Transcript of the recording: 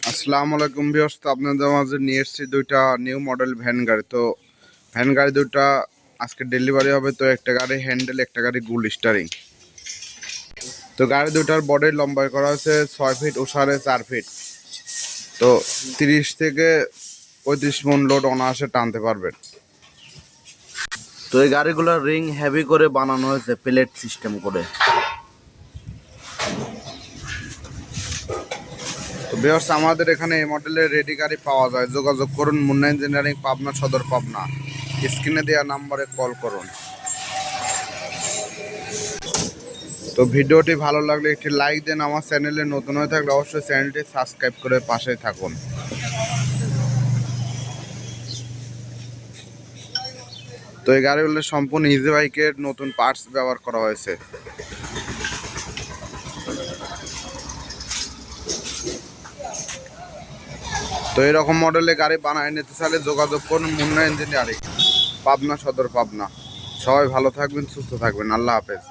আসসালামু আলাইকুম ভিউয়ার্স, তো আপনাদের মাঝে নিয়ে এসেছি দুইটা নিউ মডেল ভ্যান গাড়ি। তো ভ্যান গাড়ি দুইটা আজকে ডেলিভারি হবে, তো একটা গাড়ি হ্যান্ডেল, একটা গাড়ি গুল স্টারিং। তো গাড়ি দুটার বডি লম্বাই করা হয়েছে, ছয় ফিট ও সাড়ে চার ফিট। তো তিরিশ থেকে পঁয়ত্রিশ মন লোড অনায়াসে টানতে পারবেন। তো এই গাড়িগুলোর রিং হেভি করে বানানো হয়েছে, প্লেট সিস্টেম করে। তো আমাদের এখানে এই মডেলের রেডি গাড়ি পাওয়া যায়। যোগাযোগ করুন, মুন্না ইঞ্জিনিয়ারিং পাবনা, সদর, পাবনা। স্ক্রিনে দেওয়া নাম্বারে কল করুন। তো ভিডিওটি ভালো লাগলে একটি লাইক দেন, আমার চ্যানেলে নতুন হয়ে থাকলে অবশ্যই চ্যানেলটি সাবস্ক্রাইব করে পাশে থাকুন। তো এই গাড়িগুলো সম্পূর্ণ ইজি বাইকের নতুন পার্টস ব্যবহার করা হয়েছে। তো এরকম মডেলে গাড়ি বানায় নিতে চাইলে যোগাযোগ করুন মুন্না ইঞ্জিনিয়ারিং পাবনা সদর, পাবনা। সবাই ভালো থাকবেন, সুস্থ থাকবেন। আল্লাহ হাফেজ।